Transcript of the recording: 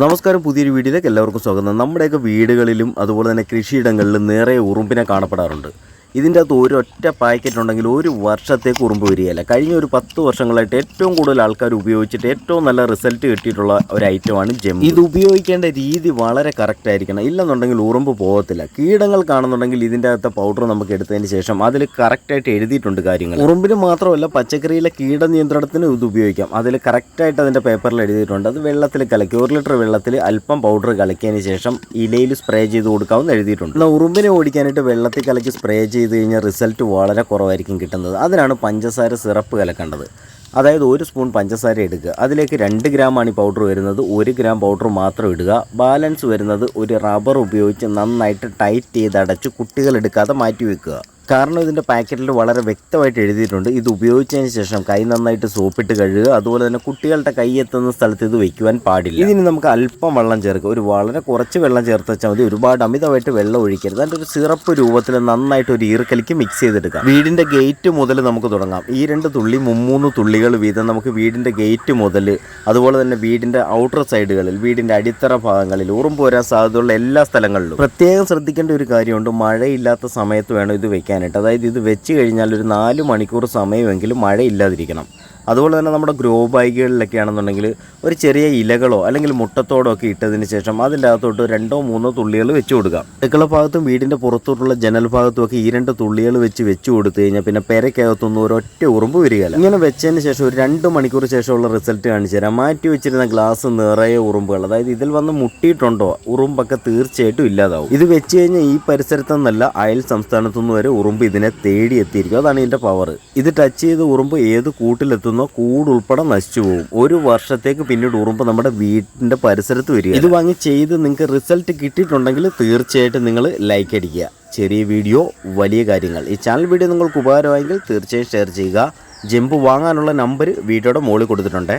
നമസ്കാരം പുതിയൊരു വീഡിയോയിലേക്ക് എല്ലാവർക്കും സ്വാഗതം. നമ്മുടെയൊക്കെ വീടുകളിലും അതുപോലെ തന്നെ കൃഷിയിടങ്ങളിലും നിറയെ ഉറുമ്പിനെ കാണപ്പെടാറുണ്ട്. ഇതിന്റെ അകത്ത് ഒരൊറ്റ പാക്കറ്റ് ഉണ്ടെങ്കിൽ ഒരു വർഷത്തേക്ക് ഉറുമ്പ് വരികയില്ല. കഴിഞ്ഞ ഒരു പത്ത് വർഷങ്ങളായിട്ട് ഏറ്റവും കൂടുതൽ ആൾക്കാർ ഉപയോഗിച്ചിട്ട് ഏറ്റവും നല്ല റിസൾട്ട് കിട്ടിയിട്ടുള്ള ഒരു ഐറ്റമാണ് ജെം ഇത് ഉപയോഗിക്കേണ്ട രീതി വളരെ കറക്റ്റ് ആയിരിക്കണം. ഇല്ലെന്നുണ്ടെങ്കിൽ ഉറുമ്പ് പോകത്തില്ല. കീടങ്ങൾ കാണുന്നുണ്ടെങ്കിൽ ഇതിന്റെ അകത്തെ പൗഡർ നമുക്ക് എടുത്തതിന് ശേഷം അതിൽ കറക്റ്റായിട്ട് എഴുതിയിട്ടുണ്ട് കാര്യങ്ങൾ. ഉറുമ്പിന് മാത്രമല്ല പച്ചക്കറിയിലെ കീട നിയന്ത്രണത്തിന് ഇത് ഉപയോഗിക്കാം. അതിൽ കറക്റ്റായിട്ട് അതിന്റെ പേപ്പറിൽ എഴുതിയിട്ടുണ്ട്. അത് വെള്ളത്തിൽ കലക്കി ഒരു ലിറ്റർ വെള്ളത്തിൽ അല്പം പൗഡർ കലക്കിയതിന് ശേഷം ഇലയിൽ സ്പ്രേ ചെയ്ത് കൊടുക്കാമെന്ന് എഴുതിയിട്ടുണ്ട്. എന്നാൽ ഉറുമ്പിനെ ഓടിക്കാനായിട്ട് വെള്ളത്തിൽ കലക്കി സ്പ്രേ ചെയ്ത് കഴിഞ്ഞാൽ റിസൾട്ട് വളരെ കുറവായിരിക്കും കിട്ടുന്നത്. അതിനാണ് പഞ്ചസാര സിറപ്പ് കലക്കേണ്ടത് അതായത് ഒരു സ്പൂൺ പഞ്ചസാര എടുക്കുക. അതിലേക്ക് രണ്ട് ഗ്രാമാണ് ഈ പൗഡർ വരുന്നത്. ഒരു ഗ്രാം പൗഡർ മാത്രം ഇടുക. ബാലൻസ് വരുന്നത് ഒരു റബ്ബർ ഉപയോഗിച്ച് നന്നായിട്ട് ടൈറ്റ് ചെയ്ത് അടച്ച് കുട്ടികൾ എടുക്കാതെ മാറ്റി വെക്കുക. കാരണം ഇതിന്റെ പാക്കറ്റിൽ വളരെ വ്യക്തമായിട്ട് എഴുതിയിട്ടുണ്ട്. ഇത് ഉപയോഗിച്ചതിന് ശേഷം കൈ നന്നായിട്ട് സോപ്പിട്ട് കഴുകുക. അതുപോലെ തന്നെ കുട്ടികളുടെ കൈ എത്തുന്ന സ്ഥലത്ത് ഇത് വയ്ക്കുവാൻ പാടില്ല. ഇതിന് നമുക്ക് അല്പം വെള്ളം ചേർക്കുക ഒരു വളരെ കുറച്ച് വെള്ളം ചേർത്ത് വെച്ചാൽ മതി. ഒരുപാട് അമിതമായിട്ട് വെള്ളം ഒഴിക്കരുത്. അതിന്റെ ഒരു സിറപ്പ് രൂപത്തിൽ നന്നായിട്ട് ഒരു ഈർക്കലിക്ക് മിക്സ് ചെയ്തെടുക്കാം. വീടിന്റെ ഗേറ്റ് മുതൽ നമുക്ക് തുടങ്ങാം. ഈ രണ്ട് തുള്ളി മുമ്മൂന്ന് തുള്ളികൾ വീതം നമുക്ക് വീടിന്റെ ഗേറ്റ് മുതൽ അതുപോലെ തന്നെ വീടിന്റെ ഔട്ടർ സൈഡുകളിൽ വീടിന്റെ അടിത്തറ ഭാഗങ്ങളിൽ ഉറുമ്പ് വരാൻ സാധ്യതയുള്ള എല്ലാ സ്ഥലങ്ങളിലും. പ്രത്യേകം ശ്രദ്ധിക്കേണ്ട ഒരു കാര്യമുണ്ട്. മഴയില്ലാത്ത സമയത്ത് വേണം ഇത് വെക്കാനായിട്ട് അതായത് ഇത് വെച്ച് കഴിഞ്ഞാൽ ഒരു നാല് മണിക്കൂർ സമയമെങ്കിലും മഴയില്ലാതിരിക്കണം. അതുപോലെ തന്നെ നമ്മുടെ ഗ്രോ ബാഗുകളിലൊക്കെ ആണെന്നുണ്ടെങ്കിൽ ഒരു ചെറിയ ഇലകളോ അല്ലെങ്കിൽ മുട്ടത്തോടോ ഒക്കെ ഇട്ടതിന് ശേഷം അതിന്റെ അകത്തോട്ട് രണ്ടോ മൂന്നോ തുള്ളികൾ വെച്ച് കൊടുക്കാം അടുക്കള ഭാഗത്തും വീടിന്റെ പുറത്തോട്ടുള്ള ജനൽ ഭാഗത്തും ഒക്കെ ഈ രണ്ട് തുള്ളികൾ വെച്ച് വെച്ച് കൊടുത്തു കഴിഞ്ഞാൽ പിന്നെ പെരക്കകത്തൊന്നും ഒരൊറ്റ ഉറുമ്പ് വരികയില്ല. ഇങ്ങനെ വെച്ചതിന് ശേഷം ഒരു രണ്ട് മണിക്കൂർ ശേഷമുള്ള റിസൾട്ട് കാണിച്ചു തരാം. മാറ്റി വെച്ചിരുന്ന ഗ്ലാസ് നിറയെ ഉറുമ്പുകൾ അതായത് ഇതിൽ വന്ന് മുട്ടിയിട്ടുണ്ടോ ഉറുമ്പൊക്കെ തീർച്ചയായിട്ടും ഇല്ലാതാവും. ഇത് വെച്ച് കഴിഞ്ഞാൽ ഈ പരിസരത്ത് നിന്നല്ല അയൽ സംസ്ഥാനത്തുനിന്ന് വരെ ഉറുമ്പ് ഇതിനെ തേടി എത്തിയിരിക്കും. അതാണ് ഇതിന്റെ പവർ ഇത് ടച്ച് ചെയ്ത് ഉറുമ്പ് ഏത് കൂട്ടിലെത്തുന്നോ കൂട് ഉൾപ്പെടെ നശിച്ചു പോകും. ഒരു വർഷത്തേക്ക് പിന്നീട് ഉറുമ്പ് നമ്മുടെ വീടിന്റെ പരിസരത്ത് വരിക ഇത് വാങ്ങി ചെയ്ത് നിങ്ങൾക്ക് റിസൾട്ട് കിട്ടിയിട്ടുണ്ടെങ്കിൽ തീർച്ചയായിട്ടും നിങ്ങൾ ലൈക്ക് അടിക്കുക. ചെറിയ വീഡിയോ വലിയ കാര്യങ്ങൾ. ഈ ചാനൽ വീഡിയോ നിങ്ങൾക്ക് ഉപകാരമായെങ്കിൽ തീർച്ചയായും ഷെയർ ചെയ്യുക. ജമ്പ് വാങ്ങാനുള്ള നമ്പർ വീഡിയോയുടെ മുകളിൽ കൊടുത്തിട്ടുണ്ട്.